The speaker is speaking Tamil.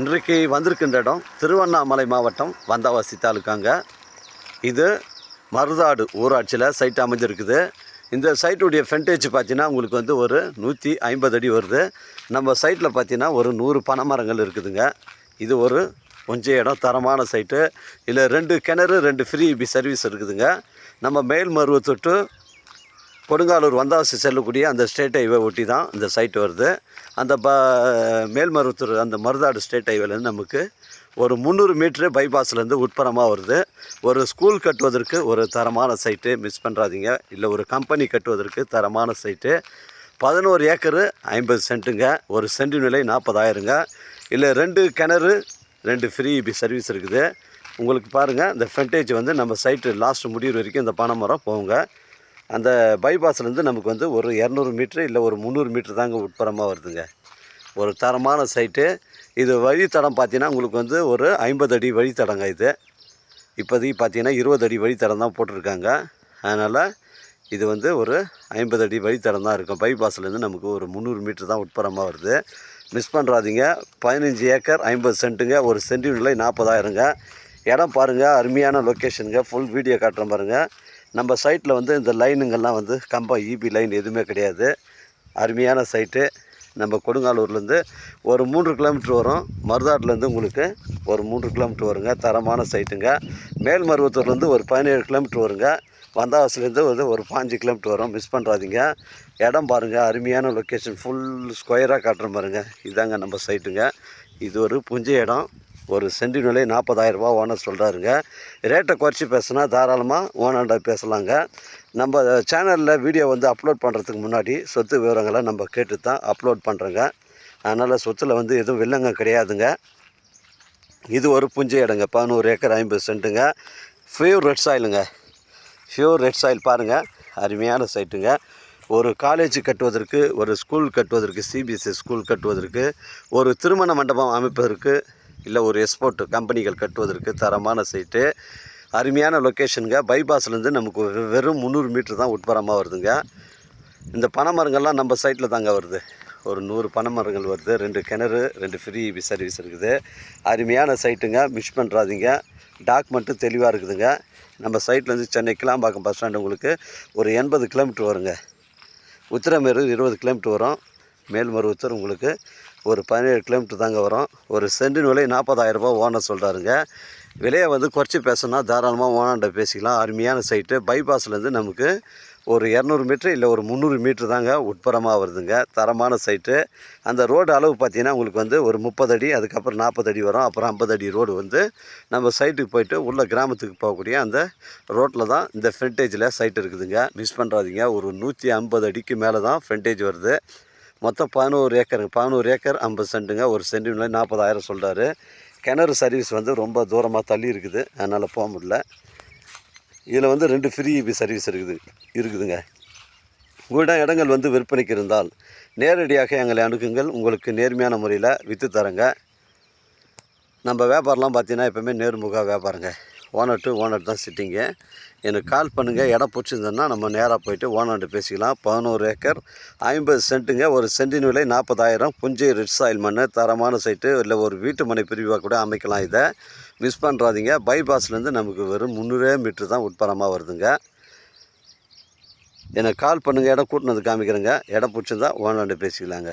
இன்றைக்கு வந்திருக்கின்ற இடம் திருவண்ணாமலை மாவட்டம் வந்தவாசி தாலுக்காங்க. இது மருதாடு ஊராட்சியில் சைட் அமைஞ்சிருக்குது. இந்த சைட்டுடைய ஃப்ரண்டேஜ் பார்த்தீங்கன்னா உங்களுக்கு வந்து ஒரு நூற்றி ஐம்பது அடி வருது. நம்ம சைட்டில் பார்த்தீங்கன்னா ஒரு நூறு பனைமரங்கள் இருக்குதுங்க. இது ஒரு கொஞ்சம் இடம் தரமான சைட்டு இதில் ரெண்டு கிணறு ரெண்டு ஃப்ரீ பி சர்வீஸ் இருக்குதுங்க. நம்ம மேல்மருவத்தொட்டு கொடுங்காலூர் வந்தாசி செல்லக்கூடிய அந்த ஸ்டேட் ஹைவே ஒட்டி தான் இந்த சைட் வருது. அந்த ப மேல்மருவத்தூர் அந்த மருதாடு ஸ்டேட் ஹைவேலேருந்து நமக்கு ஒரு முந்நூறு மீட்ரு பைபாஸ்லேருந்து உட்புறமாக வருது. ஒரு ஸ்கூல் கட்டுவதற்கு ஒரு தரமான சைட்டு மிஸ் பண்ணுறாதீங்க இல்லை ஒரு கம்பெனி கட்டுவதற்கு தரமான சைட்டு. பதினோரு ஏக்கரு ஐம்பது சென்ட்டுங்க. ஒரு சென்ட் நிலை நாற்பதாயிரங்க. இல்லை ரெண்டு கிணறு ரெண்டு ஃப்ரீ பி சர்வீஸ் இருக்குது. உங்களுக்கு பாருங்கள் இந்த ஃப்ரண்டேஜ் வந்து நம்ம சைட்டு லாஸ்ட் முடிவு வரைக்கும் இந்த பனைமரம் போகுங்க. அந்த பைபாஸ்லேருந்து நமக்கு வந்து ஒரு இரநூறு மீட்ரு இல்லை ஒரு முந்நூறு மீட்ரு தாங்க உட்புறமாக வருதுங்க. ஒரு தரமான சைட்டு இது வழித்தடம் பார்த்தீங்கன்னா உங்களுக்கு வந்து ஒரு ஐம்பது அடி வழித்தடங்க இது. இப்போதைக்கு பார்த்தீங்கன்னா இருபது அடி வழித்தடம் தான் போட்டிருக்காங்க. அதனால் இது வந்து ஒரு ஐம்பது அடி வழித்தடம் தான் இருக்கும். பைபாஸ்லேருந்து நமக்கு ஒரு முந்நூறு மீட்ரு தான் உட்புறமாக வருது. மிஸ் பண்ணுறாதீங்க பதினஞ்சு ஏக்கர் ஐம்பது சென்ட்டுங்க. ஒரு சென்டிமீட்டரில் நாற்பதாயிரங்க. இடம் பாருங்கள் அருமையான லொக்கேஷனுங்க ஃபுல் வீடியோ காட்டுற பாருங்கள் நம்ம சைட்டில் வந்து இந்த லைனுங்கெல்லாம் வந்து கம்பம் ஈபி லைன் எதுவுமே கிடையாது. அருமையான சைட்டு நம்ம கொடுங்காலூர்லேருந்து ஒரு மூன்று கிலோமீட்டர் வரும். மருதாட்டிலேருந்து உங்களுக்கு ஒரு மூன்று கிலோமீட்டர் வருங்க. தரமான சைட்டுங்க மேல்மருவத்தூர்லேருந்து ஒரு பதினேழு கிலோமீட்டர் வருங்க. வந்தாவாசிலேருந்து வந்து ஒரு பாஞ்சு கிலோமீட்டர் வரும். மிஸ் பண்ணுறாதீங்க இடம் பாருங்கள் அருமையான லொக்கேஷன் ஃபுல் ஸ்கொயராக காட்டுற பாருங்கள் இதாங்க நம்ம சைட்டுங்க இது ஒரு புஞ்சை இடம். ஒரு சென்ட் நிலை நாற்பதாயிரரூபா ஓனர் சொல்கிறாருங்க ரேட்டை குறைச்சி பேசுனா தாராளமாக ஓனர்கிட்ட பேசலாங்க. நம்ம சேனலில் வீடியோ வந்து அப்லோட் பண்ணுறதுக்கு முன்னாடி சொத்து விவரங்களை நம்ம கேட்டு தான் அப்லோட் பண்ணுறோங்க அதனால் சொத்தில் வந்து எதுவும் வில்லங்க கிடையாதுங்க. இது ஒரு புஞ்சை இடங்க பதினோரு ஏக்கர் ஐம்பது சென்ட்டுங்க. ஃபியூர் ரெட் சாயிலுங்க ஃபியூர் ரெட் சாயில் பாருங்கள் அருமையான சைட்டுங்க ஒரு காலேஜ் கட்டுவதற்கு ஒரு ஸ்கூல் கட்டுவதற்கு சிபிஎஸ்சி ஸ்கூல் கட்டுவதற்கு ஒரு திருமண மண்டபம் அமைப்பதற்கு இல்லை ஒரு எக்ஸ்போர்ட் கம்பெனிகள் கட்டுவதற்கு தரமான சைட்டு அருமையான லொக்கேஷனுங்க பைபாஸ்லேருந்து நமக்கு வெறும் முந்நூறு மீட்ரு தான் உட்புறமாக வருதுங்க. இந்த பனைமரங்கள்லாம் நம்ம சைட்டில் தாங்க வருது. ஒரு நூறு பனைமரங்கள் வருது. ரெண்டு கிணறு ரெண்டு ஃப்ரீ சர்வீஸ் இருக்குது. அருமையான சைட்டுங்க மிஸ் பண்ணுறாதீங்க டாக்குமெண்ட்டும் தெளிவாக இருக்குதுங்க. நம்ம சைட்லேருந்து சென்னை கிளாம்பாக்கம் பஸ் ஸ்டாண்டு உங்களுக்கு ஒரு எண்பது கிலோமீட்டர் வருங்க. உத்திரமேரூர் இருபது கிலோமீட்டர் வரும். மேல்மருவத்தூர் உங்களுக்கு ஒரு பதினேழு கிலோமீட்டர் தாங்க வரும். ஒரு சென்டின் விலை நாற்பதாயிரரூபா ஓனர் சொல்கிறாருங்க விலையை வந்து குறைச்சி பேசணும்னா தாராளமாக ஓனர்கிட்ட பேசிக்கலாம். அருமையான சைட்டு பைபாஸ்லேருந்து நமக்கு ஒரு இரநூறு மீட்ரு இல்லை ஒரு முந்நூறு மீட்ரு தாங்க உட்புறமாக வருதுங்க. தரமான சைட்டு அந்த ரோடு அளவு பார்த்தீங்கன்னா உங்களுக்கு வந்து ஒரு முப்பது அடி அதுக்கப்புறம் நாற்பது அடி வரும். அப்புறம் ஐம்பது அடி ரோடு வந்து நம்ம சைட்டுக்கு போயிட்டு உள்ள கிராமத்துக்கு போகக்கூடிய அந்த ரோட்டில் தான் இந்த ஃப்ரண்டேஜில் சைட் இருக்குதுங்க. மிஸ் பண்ணுறாதீங்க ஒரு நூற்றி ஐம்பது அடிக்கு மேலே தான் ஃப்ரண்டேஜ் வருது. மொத்தம் பதினோரு ஏக்கருங்க பதினோரு ஏக்கர் ஐம்பது சென்ட்டுங்க. ஒரு சென்ட்டு விலை நாற்பதாயிரம் சொல்கிறாரு கிணறு சர்வீஸ் வந்து ரொம்ப தூரமாக தள்ளி இருக்குது. அதனால் போக முடியல. இதில் வந்து ரெண்டு ஃப்ரீ சர்வீஸ் இருக்குது இருக்குதுங்க. உங்களிடம் இடங்கள் வந்து விற்பனைக்கு இருந்தால் நேரடியாக எங்களை அணுகுங்கள். உங்களுக்கு நேர்மையான முறையில் விற்று தரங்க. நம்ம வியாபாரம்லாம் பார்த்தீங்கன்னா எப்போவுமே நேர்முக வியாபாரங்க. ஓனர் டு ஓனர் தான் சிட்டிங்கு. எனக்கு கால் பண்ணுங்கள் இடம் பிடிச்சிருந்ததுன்னா நம்ம நேராக போயிட்டு ஓனர்கிட்ட பேசிக்கலாம். பதினோரு ஏக்கர் ஐம்பது சென்ட்டுங்க. ஒரு சென்டின் விலை நாற்பதாயிரம். புஞ்சை ரெட் சாயில் மண் தரமான சைட்டு இல்லை ஒரு வீட்டு மனை பிரிவாக கூட அமைக்கலாம் இதை. மிஸ் பண்ணுறாதீங்க பைபாஸ்லேருந்து நமக்கு வெறும் முந்நூறே மீட்ரு தான் உட்பரமாக வருதுங்க. எனக்கு கால் பண்ணுங்கள் இடம் கூட்டினது காமிக்கிறேங்க. இடம் பிடிச்சிருந்தா ஓனர்கிட்ட பேசிக்கலாங்க.